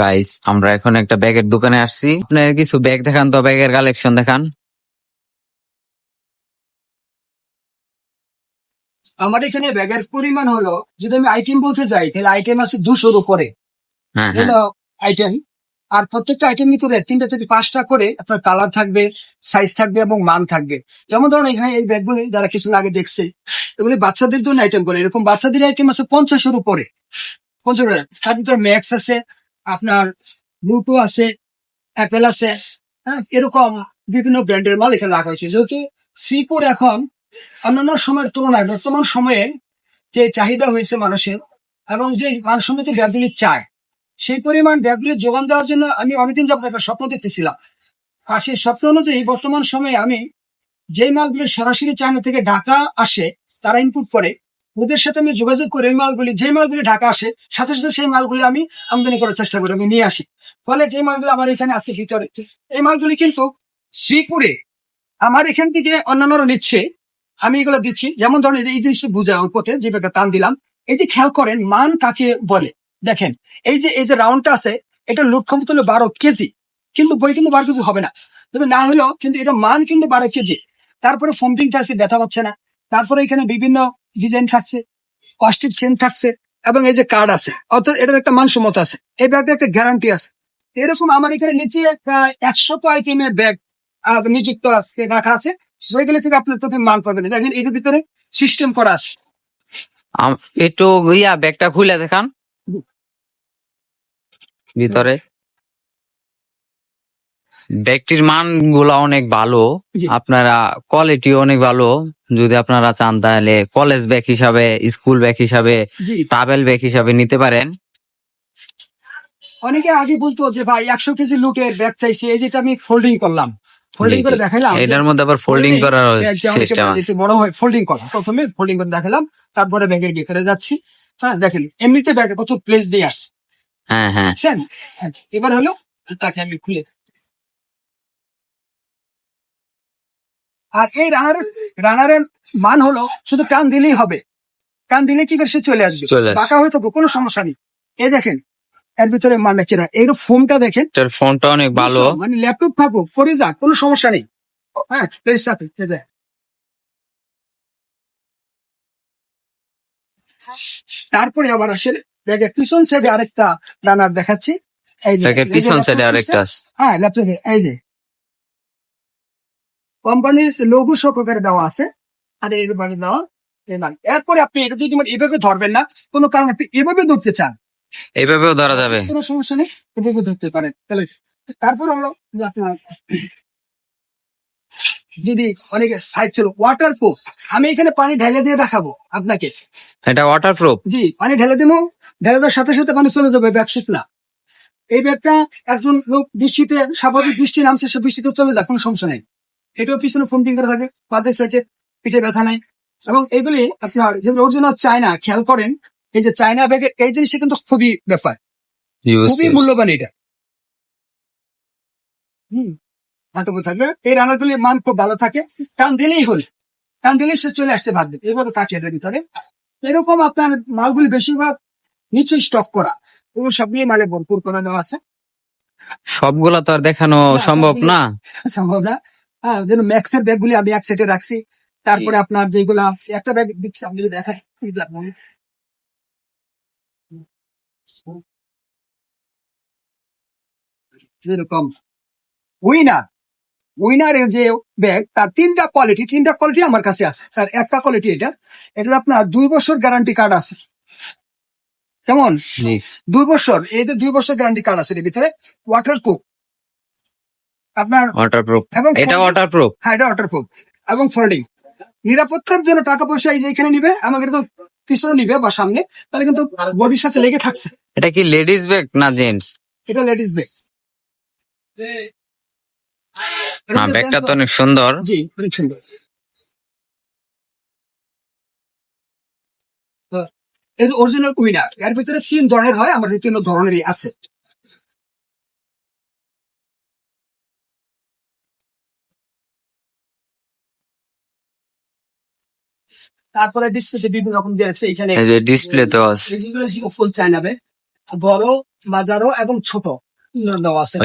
Guys আমরা এখন একটা ব্যাগের দোকানে আসছি। আপনার কিছু ব্যাগ দেখান তো ব্যাগের কালেকশন দেখান। আমার এখানে ব্যাগের পরিমাণ হলো যদি আমি আইটেম বলতে যাই তাহলে আইটেম আছে দুশোর উপরে। হ্যাঁ হ্যাঁ। আইটেম আর প্রত্যেকটা আইটেম ভিতরে তিনটা থেকে পাঁচটা করে আপনার কালার থাকবে সাইজ থাকবে এবং মান থাকবে। যেমন ধরুন এখানে এই ব্যাগগুলি যারা কিছু আগে দেখছে এগুলি বাচ্চাদের জন্য আইটেম করে। এরকম বাচ্চাদের আইটেম আছে পঞ্চাশের উপরে। পঞ্চাশ তার ভিতরে ম্যাক্স আছে আপনার ব্লুটু আছে, অ্যাপেল আছে হ্যাঁ এরকম বিভিন্ন ব্র্যান্ডের মাল এখানে রাখা হয়েছে। যেহেতু শ্রীপুর এখন অন্যান্য সময়ের তুলনায় বর্তমান সময়ে যে চাহিদা হয়েছে মানুষের এবং যে মানসম্মত ব্যাগগুলি চায়, সেই পরিমাণ ব্যাগগুলি যোগান দেওয়ার জন্য আমি অনেকদিন যাবত একটা স্বপ্ন দেখতেছিলাম। আর সেই স্বপ্ন অনুযায়ী বর্তমান সময়ে আমি যেই মালগুলি সরাসরি চায়না থেকে ঢাকা আসে, তারা ইনপুট করে ওদের সাথে আমি যোগাযোগ করে এই মালগুলি যে মালগুলি ঢাকা আসে, সাথে সাথে সেই মালগুলি আমি আমদানি করার চেষ্টা করি, আমি নিয়ে আসি। ফলে যে মালগুলো আমার এখানে আছে ভিতরে, এই মালগুলি কিন্তু শ্রীপুরে আমার এখান থেকে অন্যান্যরা নিচ্ছে। আমি এগুলো দিচ্ছি, যেমন ধরেন এই জিনিসটা বুঝা অল্পতে, যে ব্যাগটা টান দিলাম। এই যে খেয়াল করেন, মান কাকে বলে? দেখেন, এই যে এই যে রাউন্ডটা আছে, এটা লুট ক্ষমতা হলো বারো কেজি, কিন্তু বই কিন্তু বারো কেজি হবে না। তবে না হলেও কিন্তু এটা মান কিন্তু বারো কেজি। তারপরে ফোমটিংটা আছে, ব্যথা পাচ্ছে না। তারপরে এখানে বিভিন্ন ডিজাইন থাকছে কস্টিক সেন থাকছে এবং এই যে কার্ড আছে, অর্থাৎ এটার একটা মানসম্মত আছে, এই ব্যাগটা একটা গ্যারান্টি আছে। এরকম আমার এখানে নিচে প্রায় একশো আইটেমের ব্যাগ নিযুক্ত আছে রাখা আছে। সেগুলো থেকে আপনার চোখে মাল পাবেন। দেখেন এটার ভিতরে সিস্টেম করা আছে। একটু ইয়া ব্যাগটা খুলে দেখান। ভিতরে। ব্যাগটির মানগুলা অনেক ভালো। আপনারা কোয়ালিটি অনেক ভালো। যদি আপনারা চান তাহলে কলেজ ব্যাগ হিসাবে স্কুল ব্যাগ হিসাবে ট্রাভেল ব্যাগ হিসাবে নিতে পারেন। অনেকে আগে বলতো যে ভাই একশো কেজি লুটের ব্যাগ চাইছি। এই যেটা আমি ফোল্ডিং করলাম। ফোল্ডিং করে যে এটার মধ্যে আবার ফোল্ডিং করার সিস্টেম আছে। বড় হয় ফোল্ডিং করা। প্রথমে ফোল্ডিং করে দেখালাম তারপরে ব্যাগের ভিতরে যাচ্ছি। হ্যাঁ দেখেন এমনিতে ব্যাগে কত প্লেস দিয়ে আসছে হ্যাঁ হ্যাঁ। আচ্ছা, এবার হলো তাকে আমি খুলে আর এই রানারের রানারের মান হলো শুধু টান দিলেই হবে। টান দিলে কি করে সে চলে আসবে। বাঁকা হয়ে থাকব কোনো সমস্যা নেই। এই দেখেন এর ভিতরে মানটা কিনা এই ফোমটা দেখেন এটার ফোনটা অনেক ভালো। মানে ল্যাপটপ থাকুক পরে যাক কোনো সমস্যা নেই। হ্যাঁ প্লেস থাকে তারপরে আবার আসেন ব্যাগের পিছন সাইডে আরেকটা রানার দেখাচ্ছি। এই পিছন সাইডে আরেকটা হ্যাঁ ল্যাপটপে এই যে। কোম্পানির লঘু সহকারে দেওয়া আছে। আর এইভাবে দেওয়া। এরপরে আপনি এটা যদি মানে এভাবে ধরবেন না কোনো কারণে আপনি এভাবে ধরতে চান। এইভাবেও ধরা যাবে। কোনো সমস্যা নেই এভাবে ধরতে পারেন। তাহলে তারপর হলো আপনার যদি অনেকে সাইজ ছিল ওয়াটার প্রুফ আমি এখানে পানি ঢেলে দিয়ে দেখাবো আপনাকে। এটা ওয়াটার প্রুফ জি পানি ঢেলে দিব। ঢেলে দেওয়ার সাথে সাথে পানি চলে যাবে ব্যাগ শুকনা এই ব্যাগটা একজন লোক বৃষ্টিতে স্বাভাবিক বৃষ্টি নামছে সে বৃষ্টিতে চলে যায় কোনো সমস্যা নেই। এটাও পিছনে ফোমটিং করে থাকে পাদের সাইজে পিঠে ব্যথা নাই। এবং এগুলি আপনার যেগুলো অরিজিনাল চায়না খেয়াল করেন এই যে চায়না ব্যাগের এই জিনিসটা কিন্তু খুবই ব্যাপার। খুবই মূল্যবান এটা। হুম হাঁটুপু থাকবে এই রান্নাগুলির মান খুব ভালো থাকে। টান দিলেই হল। টান দিলেই সে চলে আসতে পারবে এইভাবে কাটিয়ে এটার ভিতরে। এরকম আপনার মালগুলি বেশিরভাগ নিচে স্টক করা। পুরো সব নিয়ে মালে ভরপুর করে দেওয়া আছে। সবগুলা তো আর দেখানো সম্ভব না। সম্ভব না। হ্যাঁ যেন ম্যাক্সের ব্যাগগুলি আমি এক সাইডে রাখছি। তারপরে আপনার যেগুলা একটা ব্যাগ দিচ্ছি আপনি যদি দেখায় এই যেরকম। উইনার উইনারের যে ব্যাগ তার তিনটা কোয়ালিটি তিনটা কোয়ালিটি আমার কাছে আছে। তার একটা কোয়ালিটি এটা এটার আপনার দুই বছর গ্যারান্টি কার্ড আছে। কেমন? দুই বছর এই যে দুই বছর গ্যারান্টি কার্ড আছে এর ভিতরে ওয়াটার প্রুফ আপনার ওয়াটার প্রুফ এবং এটা folding- ওয়াটার প্রুফ হ্যাঁ এটা ওয়াটার প্রুফ এবং ফোল্ডিং নিরাপত্তার জন্য টাকা পয়সা এই যে এখানে নিবে আমাকে তো পিছনে নিবে বা সামনে তাহলে কিন্তু বডির সাথে লেগে থাকছে। এটা কি লেডিস ব্যাগ না জেন্টস এটা লেডিস ব্যাগ না ব্যাগটা তো অনেক সুন্দর। জি অনেক সুন্দর। এর অরিজিনাল উইনার এর ভিতরে তিন ধরনের হয় আমাদের তিন ধরনেরই আছে। তারপরে ডিসপ্লেতে বিভিন্ন রকম দিয়ে আছে এখানে এই যে ডিসপ্লে তো আছে। যেগুলো ফুল চাইনাবে বড় বাজারও এবং ছোট। দেওয়া আছে।